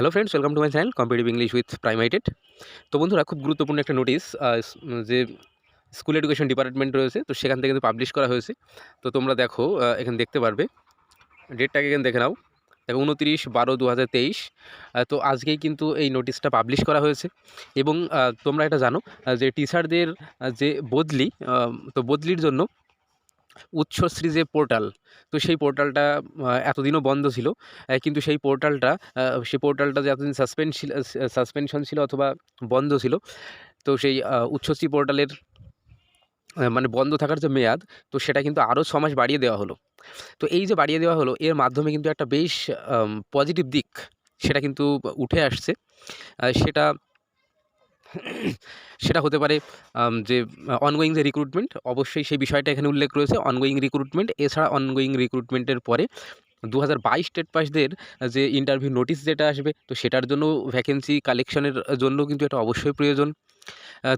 Hello friends welcome to my channel competitive English with প্রাইমাইটেড তো বন্ধুরা, খুব গুরুত্বপূর্ণ একটা নোটিশ যে স্কুল এডুকেশন ডিপার্টমেন্ট রয়েছে, তো সেখান থেকে কিন্তু পাবলিশ করা হয়েছে। তো তোমরা দেখো এখানে দেখতে পারবে। ডেটটাকে এখানে দেখে নাও। দেখো, উনতিরিশ বারো দু তো আজকেই কিন্তু এই নোটিশটা পাবলিশ করা হয়েছে। এবং তোমরা এটা জানো যে টিচারদের যে বদলি তো বদলির জন্য উচ্চশ্রী যে পোর্টাল। তো সেই পোর্টালটা এতদিনও বন্ধ ছিল। কিন্তু সেই পোর্টালটা সেই পোর্টালটা যে এতদিন সাসপেন্ড ছিল সাসপেনশন ছিল অথবা বন্ধ ছিল তো সেই আহ, উচ্চশ্রী পোর্টালের মানে বন্ধ থাকার যে মেয়াদ তো সেটা কিন্তু আরও ছ মাস বাড়িয়ে দেওয়া হলো। তো এই যে বাড়িয়ে দেওয়া হলো এর মাধ্যমে কিন্তু একটা বেশ পজিটিভ দিক সেটা কিন্তু উঠে আসছে। সেটা সেটা হতে পারে যে অনগোয়িং যে রিক্রুটমেন্ট অবশ্যই সেই বিষয়টা এখানে উল্লেখ রয়েছে। অনগোয়িং রিক্রুটমেন্ট এছাড়া অনগোয়িং রিক্রুটমেন্টের পরে দু হাজার বাইশ স্টেট পাসদের যে ইন্টারভিউ নোটিশ যেটা আসবে, তো সেটার জন্য ভ্যাকেন্সি কালেকশনের জন্য কিন্তু এটা অবশ্যই প্রয়োজন।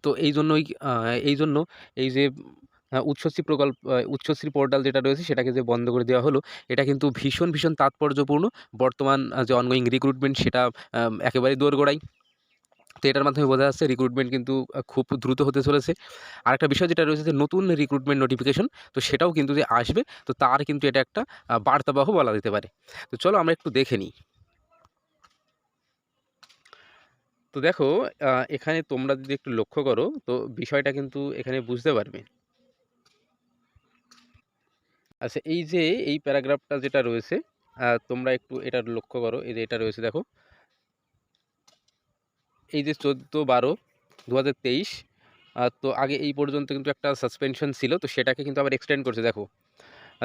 তো এই জন্যই এই জন্য এই যে উচ্চশ্রী প্রকল্প উচ্চশ্রী পোর্টাল যেটা রয়েছে, সেটাকে যে বন্ধ করে দেওয়া হলো, এটা কিন্তু ভীষণ ভীষণ তাৎপর্যপূর্ণ। বর্তমান যে অনগোয়িং রিক্রুটমেন্ট সেটা একেবারেই দোরগোড়াই। তো এটার মাধ্যমে বোঝা যাচ্ছে রিক্রুটমেন্ট কিন্তু খুব দ্রুত হতে চলেছে। আর একটা বিষয় যেটা রয়েছে যে, নতুন রিক্রুটমেন্ট নোটিফিকেশন তো সেটাও কিন্তু যে আসবে, তো তার কিন্তু এটা একটা বার্তাবাহ বলা যেতে পারে। তো চলো আমরা একটু দেখে নিই। তো দেখো এখানে তোমরা যদি একটু লক্ষ্য করো, তো বিষয়টা কিন্তু এখানে বুঝতে পারবে। আচ্ছা এই যে, এই প্যারাগ্রাফটা যেটা রয়েছে তোমরা একটু এটা লক্ষ্য করো, এই যে এটা রয়েছে, দেখো। এই যে চোদ্দ বারো দু তো আগে এই পর্যন্ত কিন্তু একটা সাসপেনশন ছিল, তো সেটাকে কিন্তু আবার এক্সটেন্ড করছে। দেখো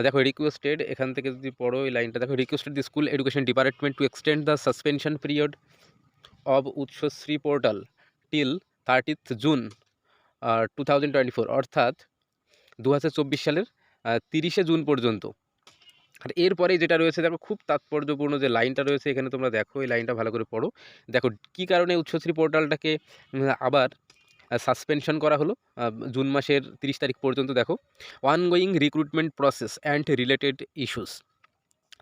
দেখো রিকোয়েস্টেড এখান থেকে যদি পড়ো এই লাইনটা দেখো requested the school education department to extend the suspension period of Utsashree portal till thirtieth June two অর্থাৎ দু হাজার চব্বিশ সালের তিরিশে জুন পর্যন্ত। আর এরপরে যেটা রয়েছে, দেখো খুব তাৎপর্যপূর্ণ যে লাইনটা রয়েছে, এখানে তোমরা দেখো এই লাইনটা ভালো করে পড়ো। দেখো কি কারণে উচ্চশ্রী পোর্টালটাকে আবার সাসপেনশন করা হলো? জুন মাসের তিরিশ তারিখ পর্যন্ত দেখো। Ongoing recruitment process and related issues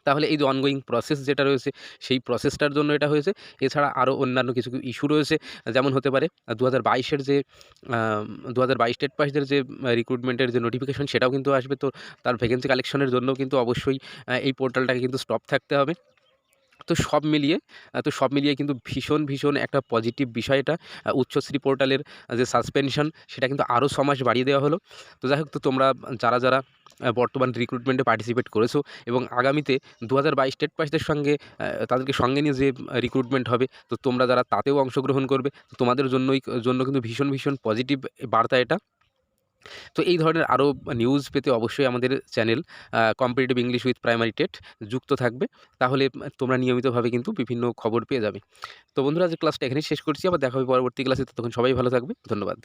তাহলে এই যে অনগোয়িং প্রসেস যেটা রয়েছে, সেই প্রসেসটার জন্য এটা হয়েছে। এছাড়া আরও অন্যান্য কিছু ইস্যু রয়েছে, যেমন হতে পারে দু হাজার বাইশের যে দু হাজার বাইশ স্টেট পাসদের যে রিক্রুটমেন্টের যে নোটিফিকেশন সেটাও কিন্তু আসবে। তো তার ভ্যাকেন্সি কালেকশনের জন্য কিন্তু অবশ্যই এই পোর্টালটাকে কিন্তু স্টপ থাকতে হবে। তো সব মিলিয়ে তো সব মিলিয়ে কিন্তু ভীষণ ভীষণ একটা পজিটিভ বিষয় এটা। উচ্চশ্রী পোর্টালের যে সাসপেনশন সেটা কিন্তু আরও ছ মাস বাড়িয়ে দেওয়া হলো। তো যাই হোক, তো তোমরা যারা যারা বর্তমান রিক্রুটমেন্টে পার্টিসিপেট করেছ এবং আগামীতে দু হাজার বাইশ স্টেট পাসদের সঙ্গে তাদেরকে সঙ্গে নিয়ে যে রিক্রুটমেন্ট হবে, তো তোমরা যারা তাতেও অংশগ্রহণ করবে তোমাদের জন্যই, জন্য কিন্তু ভীষণ ভীষণ পজিটিভ বার্তা এটা। তো এই ধরনের আরও নিউজ পেতে অবশ্যই আমাদের channel competitive English with primary TET যুক্ত থাকবে। তাহলে তোমরা নিয়মিতভাবে কিন্তু বিভিন্ন খবর পেয়ে যাবে। তো বন্ধুরা, আজ ক্লাসটা এখানেই শেষ করছি। আবার দেখা হবে পরবর্তী ক্লাসে তখন সবাই ভালো থাকবে। ধন্যবাদ।